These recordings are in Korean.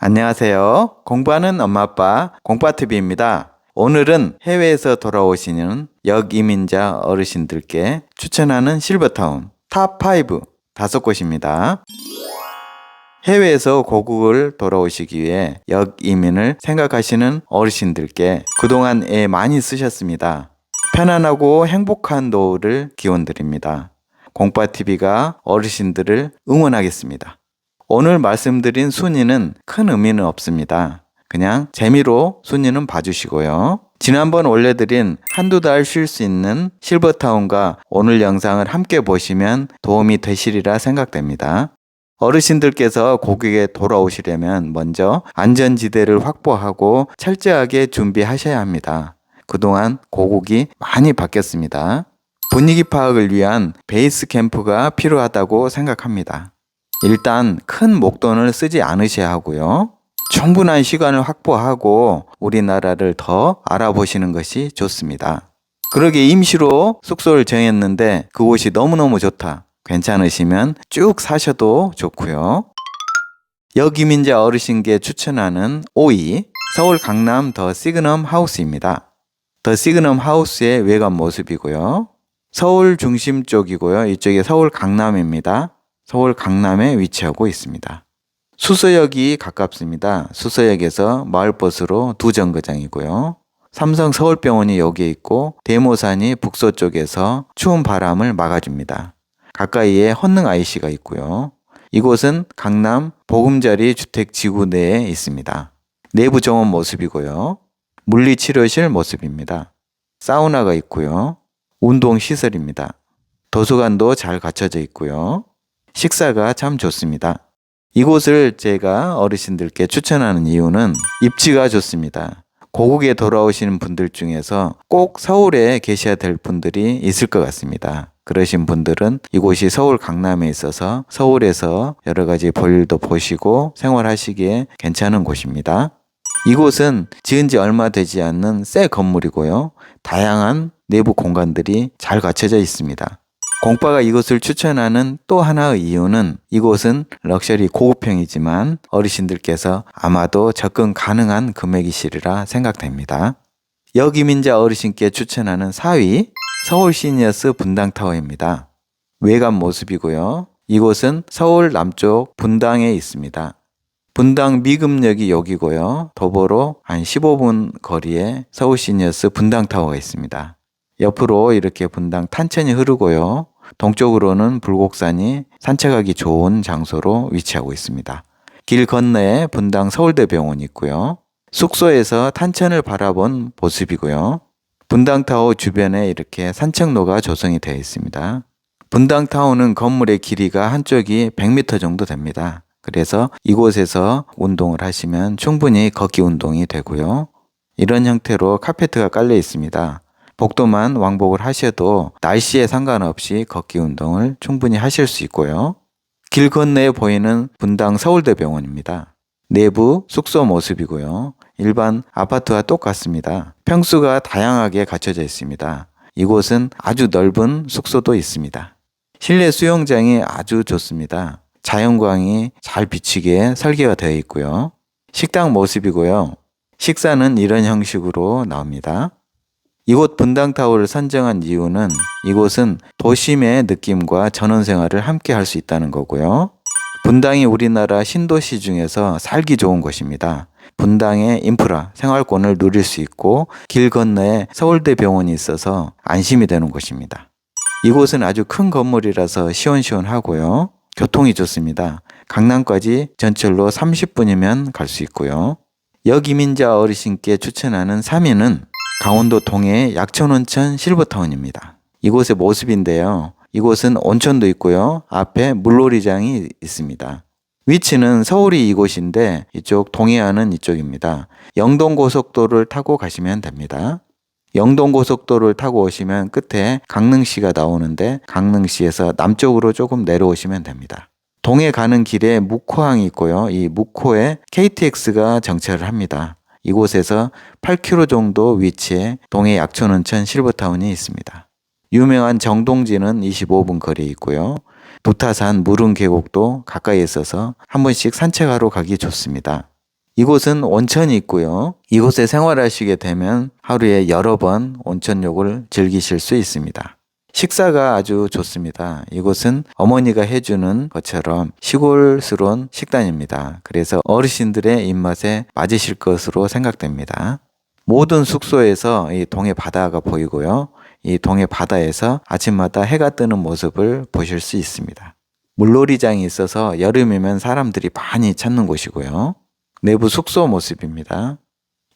안녕하세요. 공부하는 엄마 아빠 공파TV입니다. 오늘은 해외에서 돌아오시는 역이민자 어르신들께 추천하는 실버타운 탑5 다섯 곳입니다. 해외에서 고국을 돌아오시기 위해 역이민을 생각하시는 어르신들께 그동안 애 많이 쓰셨습니다. 편안하고 행복한 노후를 기원드립니다. 공파TV가 어르신들을 응원하겠습니다. 오늘 말씀드린 순위는 큰 의미는 없습니다. 그냥 재미로 순위는 봐주시고요. 지난번 올려드린 한두 달 쉴 수 있는 실버타운과 오늘 영상을 함께 보시면 도움이 되시리라 생각됩니다. 어르신들께서 고국에 돌아오시려면 먼저 안전지대를 확보하고 철저하게 준비하셔야 합니다. 그동안 고국이 많이 바뀌었습니다. 분위기 파악을 위한 베이스 캠프가 필요하다고 생각합니다. 일단 큰 목돈을 쓰지 않으셔야 하고요. 충분한 시간을 확보하고 우리나라를 더 알아보시는 것이 좋습니다. 그러게 임시로 숙소를 정했는데 그곳이 너무너무 좋다. 괜찮으시면 쭉 사셔도 좋고요. 여기민자 어르신께 추천하는 5위 서울 강남 더 시그넘 하우스입니다. 더 시그넘 하우스의 외관 모습이고요. 서울 중심 쪽이고요. 이쪽이 서울 강남입니다. 서울 강남에 위치하고 있습니다. 수서역이 가깝습니다. 수서역에서 마을버스로 두 정거장이고요. 삼성 서울병원이 여기에 있고 대모산이 북서쪽에서 추운 바람을 막아줍니다. 가까이에 헌능 IC가 있고요. 이곳은 강남 보금자리 주택 지구 내에 있습니다. 내부 정원 모습이고요. 물리치료실 모습입니다. 사우나가 있고요. 운동 시설입니다. 도서관도 잘 갖춰져 있고요. 식사가 참 좋습니다. 이곳을 제가 어르신들께 추천하는 이유는 입지가 좋습니다. 고국에 돌아오시는 분들 중에서 꼭 서울에 계셔야 될 분들이 있을 것 같습니다. 그러신 분들은 이곳이 서울 강남에 있어서 서울에서 여러 가지 볼일도 보시고 생활하시기에 괜찮은 곳입니다. 이곳은 지은 지 얼마 되지 않는 새 건물이고요. 다양한 내부 공간들이 잘 갖춰져 있습니다. 공빠가 이곳을 추천하는 또 하나의 이유는 이곳은 럭셔리 고급형이지만 어르신들께서 아마도 접근 가능한 금액이시리라 생각됩니다. 여기민자 어르신께 추천하는 4위 서울 시니어스 분당타워입니다. 외관 모습이고요. 이곳은 서울 남쪽 분당에 있습니다. 분당 미금역이 여기고요. 도보로 한 15분 거리에 서울 시니어스 분당타워가 있습니다. 옆으로 이렇게 분당 탄천이 흐르고요. 동쪽으로는 불곡산이 산책하기 좋은 장소로 위치하고 있습니다. 길 건너에 분당 서울대병원이 있고요. 숙소에서 탄천을 바라본 모습이고요. 분당타워 주변에 이렇게 산책로가 조성이 되어 있습니다. 분당타워는 건물의 길이가 한쪽이 100m 정도 됩니다. 그래서 이곳에서 운동을 하시면 충분히 걷기 운동이 되고요. 이런 형태로 카페트가 깔려 있습니다. 복도만 왕복을 하셔도 날씨에 상관없이 걷기 운동을 충분히 하실 수 있고요. 길 건너에 보이는 분당 서울대병원입니다. 내부 숙소 모습이고요. 일반 아파트와 똑같습니다. 평수가 다양하게 갖춰져 있습니다. 이곳은 아주 넓은 숙소도 있습니다. 실내 수영장이 아주 좋습니다. 자연광이 잘 비치게 설계가 되어 있고요. 식당 모습이고요. 식사는 이런 형식으로 나옵니다. 이곳 분당타워를 선정한 이유는 이곳은 도심의 느낌과 전원 생활을 함께 할 수 있다는 거고요. 분당이 우리나라 신도시 중에서 살기 좋은 곳입니다. 분당의 인프라, 생활권을 누릴 수 있고 길 건너에 서울대 병원이 있어서 안심이 되는 곳입니다. 이곳은 아주 큰 건물이라서 시원시원하고요. 교통이 좋습니다. 강남까지 전철로 30분이면 갈 수 있고요. 여기민자 어르신께 추천하는 3위는 강원도 동해 약천 온천 실버타운입니다. 이곳의 모습인데요. 이곳은 온천도 있고요. 앞에 물놀이장이 있습니다. 위치는 서울이 이곳인데 이쪽 동해안은 이쪽입니다. 영동고속도로를 타고 가시면 됩니다. 영동고속도로를 타고 오시면 끝에 강릉시가 나오는데 강릉시에서 남쪽으로 조금 내려오시면 됩니다. 동해 가는 길에 묵호항이 있고요. 이 묵호에 KTX가 정차를 합니다. 이곳에서 8km 정도 위치에 동해 약촌온천 실버타운이 있습니다. 유명한 정동지는 25분 거리에 있고요. 도타산 무릉 계곡도 가까이 있어서 한 번씩 산책하러 가기 좋습니다. 이곳은 온천이 있고요. 이곳에 생활하시게 되면 하루에 여러 번 온천욕을 즐기실 수 있습니다. 식사가 아주 좋습니다. 이곳은 어머니가 해주는 것처럼 시골스러운 식단입니다. 그래서 어르신들의 입맛에 맞으실 것으로 생각됩니다. 모든 숙소에서 이 동해 바다가 보이고요. 이 동해 바다에서 아침마다 해가 뜨는 모습을 보실 수 있습니다. 물놀이장이 있어서 여름이면 사람들이 많이 찾는 곳이고요. 내부 숙소 모습입니다.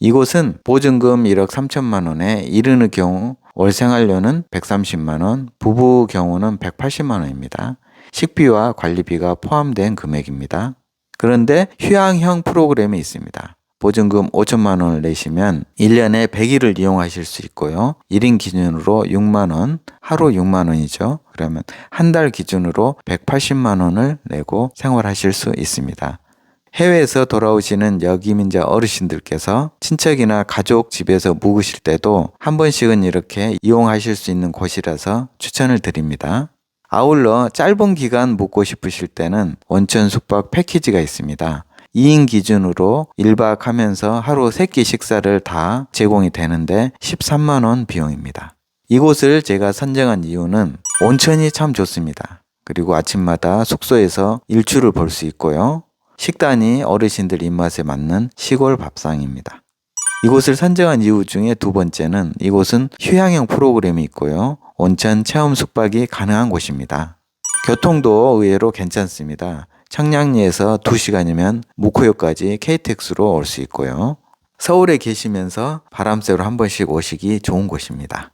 이곳은 보증금 1억 3천만 원에 이르는 경우 월 생활료는 130만 원, 부부 경우는 180만 원입니다. 식비와 관리비가 포함된 금액입니다. 그런데 휴양형 프로그램이 있습니다. 보증금 5천만 원을 내시면 1년에 100일을 이용하실 수 있고요. 1인 기준으로 6만 원, 하루 6만 원이죠. 그러면 한 달 기준으로 180만 원을 내고 생활하실 수 있습니다. 해외에서 돌아오시는 여기민자 어르신들께서 친척이나 가족 집에서 묵으실 때도 한 번씩은 이렇게 이용하실 수 있는 곳이라서 추천을 드립니다. 아울러 짧은 기간 묵고 싶으실 때는 원천 숙박 패키지가 있습니다. 2인 기준으로 1박 하면서 하루 3끼 식사를 다 제공이 되는데 13만원 비용입니다. 이곳을 제가 선정한 이유는 온천이 참 좋습니다. 그리고 아침마다 숙소에서 일출을 볼 수 있고요. 식단이 어르신들 입맛에 맞는 시골 밥상입니다. 이곳을 선정한 이유 중에 두 번째는 이곳은 휴양형 프로그램이 있고요. 온천 체험 숙박이 가능한 곳입니다. 교통도 의외로 괜찮습니다. 청량리에서 2시간이면 무코역까지 KTX로 올 수 있고요. 서울에 계시면서 바람 쐬러 한 번씩 오시기 좋은 곳입니다.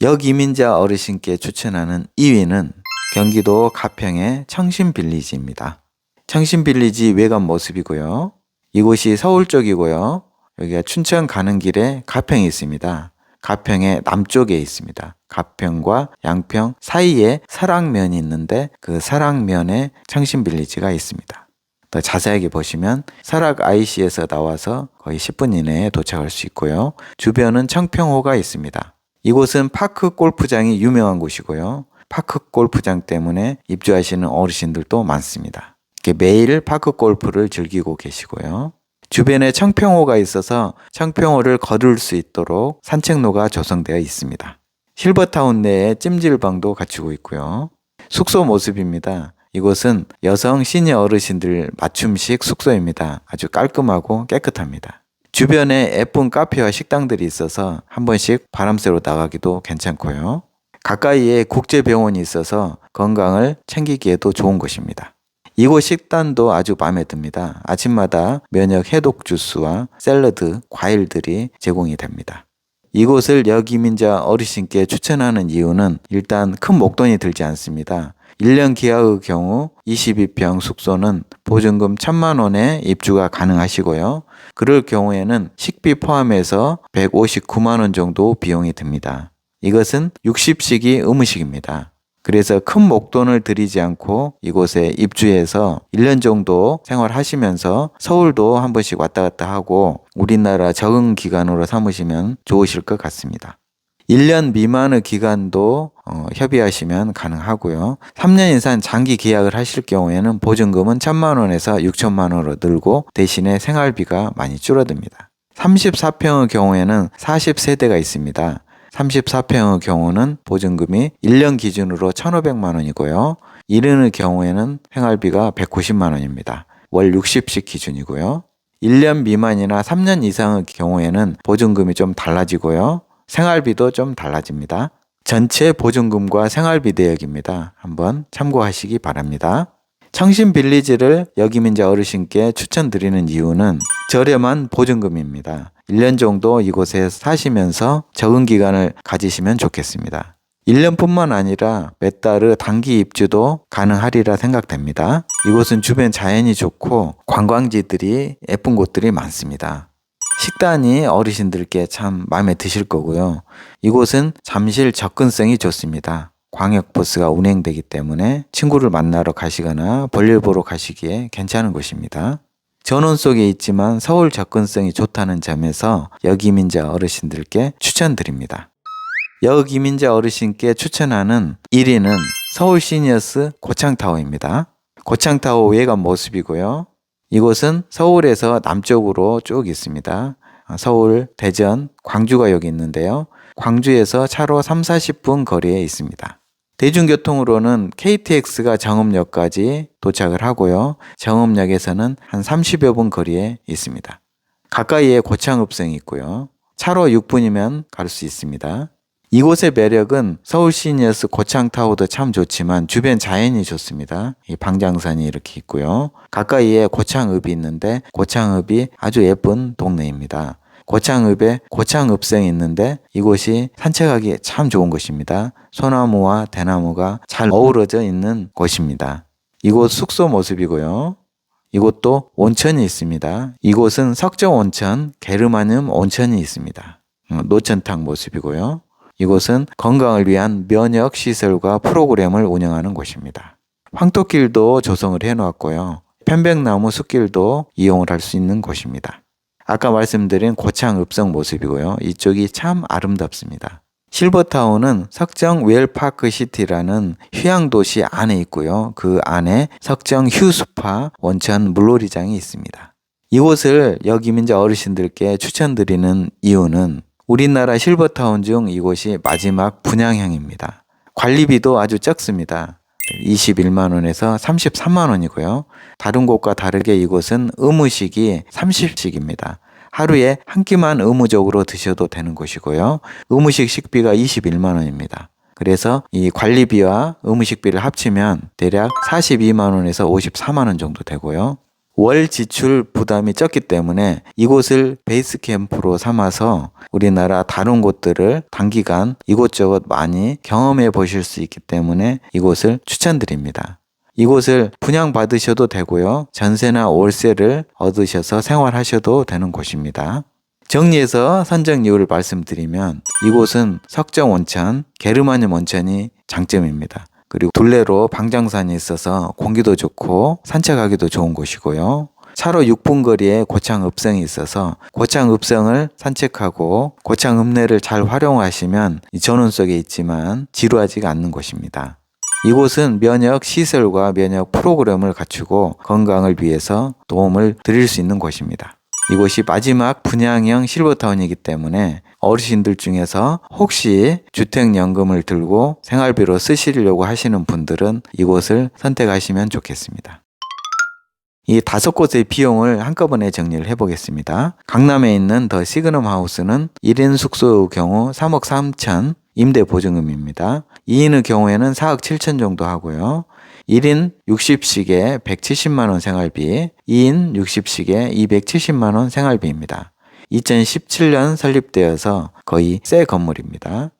역이민자 어르신께 추천하는 2위는 경기도 가평의 청신빌리지입니다. 청신빌리지 외관 모습이고요. 이곳이 서울 쪽이고요. 여기가 춘천 가는 길에 가평이 있습니다. 가평의 남쪽에 있습니다. 가평과 양평 사이에 사랑면이 있는데 그 사랑면에 청신빌리지가 있습니다. 더 자세하게 보시면 설악 IC에서 나와서 거의 10분 이내에 도착할 수 있고요. 주변은 청평호가 있습니다. 이곳은 파크 골프장이 유명한 곳이고요. 파크 골프장 때문에 입주하시는 어르신들도 많습니다. 매일 파크 골프를 즐기고 계시고요. 주변에 청평호가 있어서 청평호를 걸을 수 있도록 산책로가 조성되어 있습니다. 실버타운 내에 찜질방도 갖추고 있고요. 숙소 모습입니다. 이곳은 여성 시니어 어르신들 맞춤식 숙소입니다. 아주 깔끔하고 깨끗합니다. 주변에 예쁜 카페와 식당들이 있어서 한 번씩 바람 쐬러 나가기도 괜찮고요. 가까이에 국제병원이 있어서 건강을 챙기기에도 좋은 곳입니다. 이곳 식단도 아주 마음에 듭니다. 아침마다 면역 해독 주스와 샐러드, 과일들이 제공이 됩니다. 이곳을 여기민자 어르신께 추천하는 이유는 일단 큰 목돈이 들지 않습니다. 1년 기하의 경우 22평 숙소는 보증금 1000만 원에 입주가 가능하시고요. 그럴 경우에는 식비 포함해서 159만 원 정도 비용이 듭니다. 이것은 60식이 의무식입니다. 그래서 큰 목돈을 들이지 않고 이곳에 입주해서 1년 정도 생활하시면서 서울도 한 번씩 왔다 갔다 하고 우리나라 적응 기간으로 삼으시면 좋으실 것 같습니다. 1년 미만의 기간도 어, 협의하시면 가능하고요. 3년 이상 장기 계약을 하실 경우에는 보증금은 1천만 원에서 6천만 원으로 늘고 대신에 생활비가 많이 줄어듭니다. 34평의 경우에는 40세대가 있습니다. 34평의 경우는 보증금이 1년 기준으로 1,500만 원이고요. 이르는 경우에는 생활비가 190만 원입니다. 월 60씩 기준이고요. 1년 미만이나 3년 이상의 경우에는 보증금이 좀 달라지고요. 생활비도 좀 달라집니다. 전체 보증금과 생활비 대역입니다. 한번 참고하시기 바랍니다. 청신 빌리지를 여기민자 어르신께 추천드리는 이유는 저렴한 보증금입니다. 1년 정도 이곳에 사시면서 적응 기간을 가지시면 좋겠습니다. 1년뿐만 아니라 몇 달의 단기 입주도 가능하리라 생각됩니다. 이곳은 주변 자연이 좋고 관광지들이 예쁜 곳들이 많습니다. 식단이 어르신들께 참 마음에 드실 거고요. 이곳은 잠실 접근성이 좋습니다. 광역버스가 운행되기 때문에 친구를 만나러 가시거나 볼일 보러 가시기에 괜찮은 곳입니다. 전원 속에 있지만 서울 접근성이 좋다는 점에서 여기민자 어르신들께 추천드립니다. 여기민자 어르신께 추천하는 1위는 서울 시니어스 고창타워입니다. 고창타워 외관 모습이고요. 이곳은 서울에서 남쪽으로 쭉 있습니다. 아, 서울, 대전, 광주가 여기 있는데요. 광주에서 차로 3, 40분 거리에 있습니다. 대중교통으로는 KTX가 정읍역까지 도착을 하고요. 정읍역에서는 한 30여 분 거리에 있습니다. 가까이에 고창읍성이 있고요. 차로 6분이면 갈 수 있습니다. 이곳의 매력은 서울 시니어스 고창타워도 참 좋지만 주변 자연이 좋습니다. 이 방장산이 이렇게 있고요. 가까이에 고창읍이 있는데 고창읍이 아주 예쁜 동네입니다. 고창읍에 고창읍성이 있는데 이곳이 산책하기 참 좋은 곳입니다. 소나무와 대나무가 잘 어우러져 있는 곳입니다. 이곳 숙소 모습이고요. 이곳도 온천이 있습니다. 이곳은 석정 온천, 게르마늄 온천이 있습니다. 어, 노천탕 모습이고요. 이곳은 건강을 위한 면역 시설과 프로그램을 운영하는 곳입니다. 황토길도 조성을 해 놓았고요. 편백나무 숲길도 이용을 할 수 있는 곳입니다. 아까 말씀드린 고창 읍성 모습이고요. 이쪽이 참 아름답습니다. 실버타운은 석정 웰파크 시티라는 휴양도시 안에 있고요. 그 안에 석정 휴스파 원천 물놀이장이 있습니다. 이곳을 여기 민자 어르신들께 추천드리는 이유는 우리나라 실버타운 중 이곳이 마지막 분양형입니다. 관리비도 아주 적습니다. 21만 원에서 33만 원이고요. 다른 곳과 다르게 이곳은 의무식이 30식입니다. 하루에 한 끼만 의무적으로 드셔도 되는 곳이고요. 의무식 식비가 21만 원입니다. 그래서 이 관리비와 의무식비를 합치면 대략 42만 원에서 54만 원 정도 되고요. 월 지출 부담이 적기 때문에 이곳을 베이스 캠프로 삼아서 우리나라 다른 곳들을 단기간 이곳저곳 많이 경험해 보실 수 있기 때문에 이곳을 추천드립니다. 이곳을 분양받으셔도 되고요. 전세나 월세를 얻으셔서 생활하셔도 되는 곳입니다. 정리해서 선정 이유를 말씀드리면 이곳은 석정 온천, 게르마늄 온천이 장점입니다. 그리고 둘레로 방장산이 있어서 공기도 좋고 산책하기도 좋은 곳이고요. 차로 6분 거리에 고창읍성이 있어서 고창읍성을 산책하고 고창읍내를 잘 활용하시면 이 전원 속에 있지만 지루하지가 않는 곳입니다. 이곳은 면역 시설과 면역 프로그램을 갖추고 건강을 위해서 도움을 드릴 수 있는 곳입니다. 이곳이 마지막 분양형 실버타운이기 때문에 어르신들 중에서 혹시 주택연금을 들고 생활비로 쓰시려고 하시는 분들은 이곳을 선택하시면 좋겠습니다. 이 다섯 곳의 비용을 한꺼번에 정리를 해보겠습니다. 강남에 있는 더 시그넘 하우스는 1인 숙소의 경우 3억 3천 임대 보증금입니다. 2인의 경우에는 4억 7천 정도 하고요. 1인 60식에 170만원 생활비, 2인 60식에 270만원 생활비입니다. 2017년 설립되어서 거의 새 건물입니다.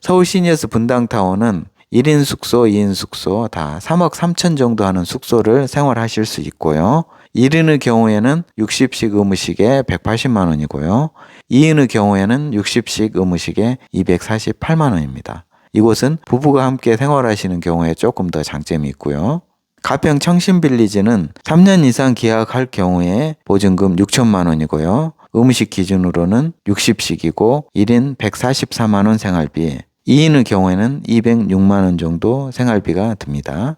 서울 시니어스 분당타워는 1인 숙소, 2인 숙소 다 3억 3천 정도 하는 숙소를 생활하실 수 있고요. 1인의 경우에는 60식 의무식에 180만 원이고요. 2인의 경우에는 60식 의무식에 248만 원입니다. 이곳은 부부가 함께 생활하시는 경우에 조금 더 장점이 있고요. 가평 청신빌리지는 3년 이상 계약할 경우에 보증금 6천만 원이고요. 음식 기준으로는 60식이고 1인 144만 원 생활비, 2인의 경우에는 206만 원 정도 생활비가 듭니다.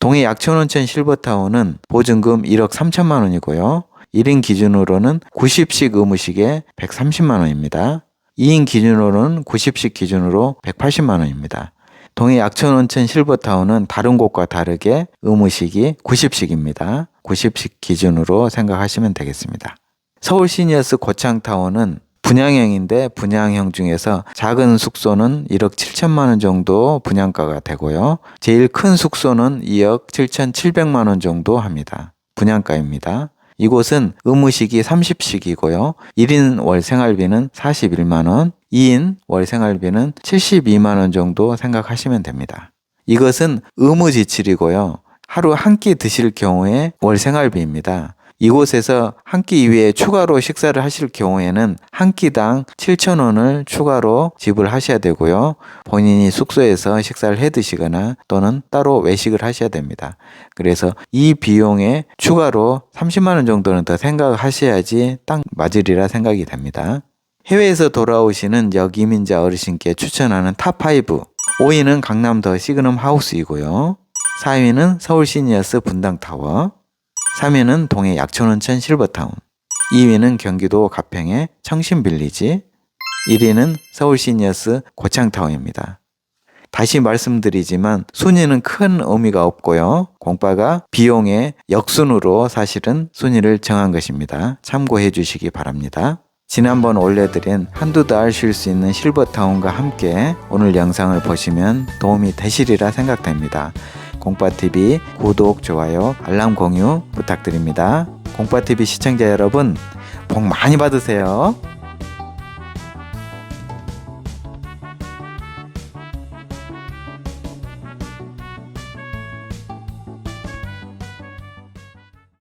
동해 약천온천 실버타운은 보증금 1억 3천만 원이고요. 1인 기준으로는 90식 의무식에 130만 원입니다. 2인 기준으로는 90식 기준으로 180만 원입니다. 동해 약천온천 실버타운은 다른 곳과 다르게 의무식이 90식입니다. 90식 기준으로 생각하시면 되겠습니다. 서울 시니어스 고창타운은 분양형인데 분양형 중에서 작은 숙소는 1억 7천만 원 정도 분양가가 되고요. 제일 큰 숙소는 2억 7천 7백만 원 정도 합니다. 분양가입니다. 이곳은 의무식이 30식이고요. 1인 월 생활비는 41만 원, 2인 월 생활비는 72만 원 정도 생각하시면 됩니다. 이것은 의무 지출이고요. 하루 한 끼 드실 경우에 월 생활비입니다. 이곳에서 한 끼 이외에 추가로 식사를 하실 경우에는 한 끼당 7,000원을 추가로 지불하셔야 되고요. 본인이 숙소에서 식사를 해 드시거나 또는 따로 외식을 하셔야 됩니다. 그래서 이 비용에 추가로 30만 원 정도는 더 생각하셔야지 딱 맞으리라 생각이 됩니다. 해외에서 돌아오시는 여기민자 어르신께 추천하는 탑5 5위는 강남 더 시그넘 하우스이고요. 4위는 서울 시니어스 분당타워 3위는 동해 약촌온천 실버타운. 2위는 경기도 가평의 청신빌리지. 1위는 서울 시니어스 고창타워입니다. 다시 말씀드리지만 순위는 큰 의미가 없고요. 공파가 비용의 역순으로 사실은 순위를 정한 것입니다. 참고해 주시기 바랍니다. 지난번 올려드린 한두 달 쉴 수 있는 실버타운과 함께 오늘 영상을 보시면 도움이 되시리라 생각됩니다. 공파TV 구독, 좋아요, 알람 공유 부탁드립니다. 공파TV 시청자 여러분, 복 많이 받으세요.